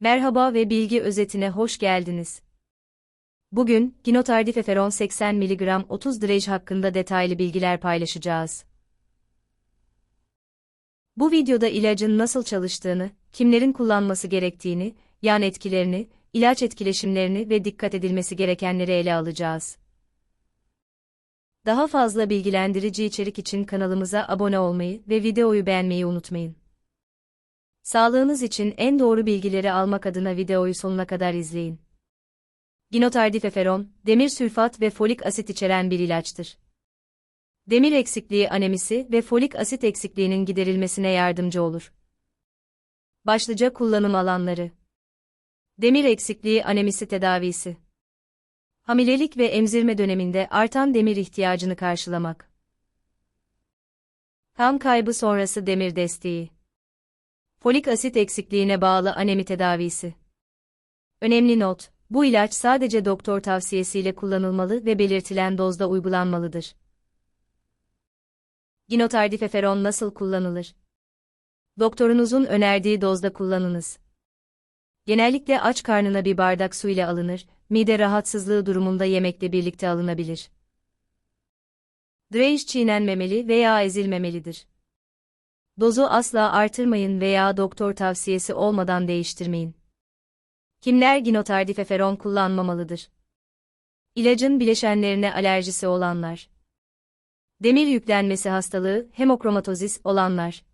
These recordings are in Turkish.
Merhaba ve bilgi özetine hoş geldiniz. Bugün, Ginotardifeferon 80 mg 30 drej hakkında detaylı bilgiler paylaşacağız. Bu videoda ilacın nasıl çalıştığını, kimlerin kullanması gerektiğini, yan etkilerini, ilaç etkileşimlerini ve dikkat edilmesi gerekenleri ele alacağız. Daha fazla bilgilendirici içerik için kanalımıza abone olmayı ve videoyu beğenmeyi unutmayın. Sağlığınız için en doğru bilgileri almak adına videoyu sonuna kadar izleyin. Ginotardifeferon, demir sülfat ve folik asit içeren bir ilaçtır. Demir eksikliği anemisi ve folik asit eksikliğinin giderilmesine yardımcı olur. Başlıca kullanım alanları Demir eksikliği anemisi tedavisi Hamilelik ve emzirme döneminde artan demir ihtiyacını karşılamak. Kan kaybı sonrası demir desteği Folik asit eksikliğine bağlı anemi tedavisi. Önemli not, bu ilaç sadece doktor tavsiyesiyle kullanılmalı ve belirtilen dozda uygulanmalıdır. Ginotardifeferon nasıl kullanılır? Doktorunuzun önerdiği dozda kullanınız. Genellikle aç karnına bir bardak su ile alınır, mide rahatsızlığı durumunda yemekle birlikte alınabilir. Drej çiğnenmemeli veya ezilmemelidir. Dozu asla artırmayın veya doktor tavsiyesi olmadan değiştirmeyin. Kimler ginotardifeferon kullanmamalıdır? İlacın bileşenlerine alerjisi olanlar. Demir yüklenmesi hastalığı, hemokromatozis olanlar.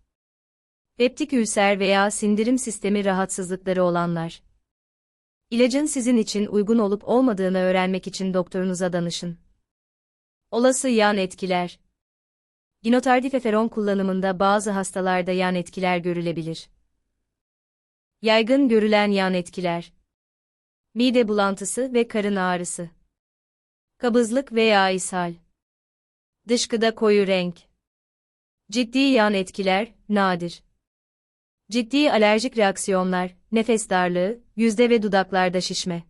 Peptik ülser veya sindirim sistemi rahatsızlıkları olanlar. İlacın sizin için uygun olup olmadığını öğrenmek için doktorunuza danışın. Olası yan etkiler Ginotardifeferon kullanımında bazı hastalarda yan etkiler görülebilir. Yaygın görülen yan etkiler. Mide bulantısı ve karın ağrısı. Kabızlık veya ishal. Dışkıda koyu renk. Ciddi yan etkiler, nadir. Ciddi alerjik reaksiyonlar, nefes darlığı, yüzde ve dudaklarda şişme.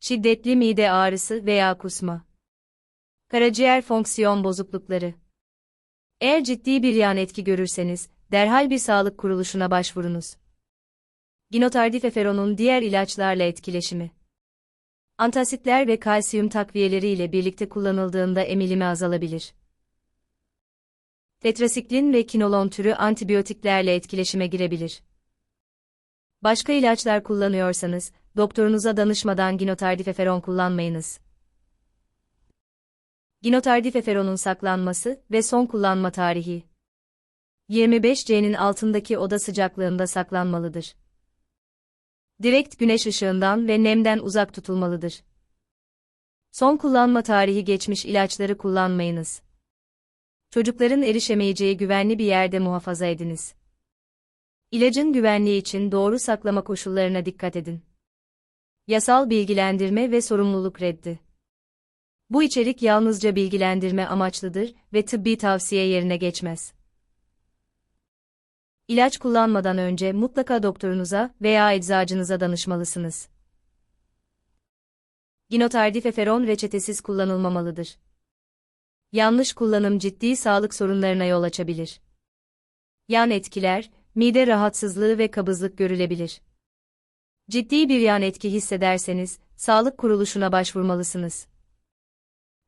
Şiddetli mide ağrısı veya kusma. Karaciğer fonksiyon bozuklukları. Eğer ciddi bir yan etki görürseniz, derhal bir sağlık kuruluşuna başvurunuz. Ginotardifeferonun diğer ilaçlarla etkileşimi. Antasitler ve kalsiyum takviyeleri ile birlikte kullanıldığında emilimi azalabilir. Tetrasiklin ve kinolon türü antibiyotiklerle etkileşime girebilir. Başka ilaçlar kullanıyorsanız, doktorunuza danışmadan ginotardifeferon kullanmayınız. Ginotardifeferonun saklanması ve son kullanma tarihi. 25C'nin altındaki oda sıcaklığında saklanmalıdır. Direkt güneş ışığından ve nemden uzak tutulmalıdır. Son kullanma tarihi geçmiş ilaçları kullanmayınız. Çocukların erişemeyeceği güvenli bir yerde muhafaza ediniz. İlacın güvenliği için doğru saklama koşullarına dikkat edin. Yasal bilgilendirme ve sorumluluk reddi. Bu içerik yalnızca bilgilendirme amaçlıdır ve tıbbi tavsiye yerine geçmez. İlaç kullanmadan önce mutlaka doktorunuza veya eczacınıza danışmalısınız. Ginotardifeferon reçetesiz kullanılmamalıdır. Yanlış kullanım ciddi sağlık sorunlarına yol açabilir. Yan etkiler, mide rahatsızlığı ve kabızlık görülebilir. Ciddi bir yan etki hissederseniz, sağlık kuruluşuna başvurmalısınız.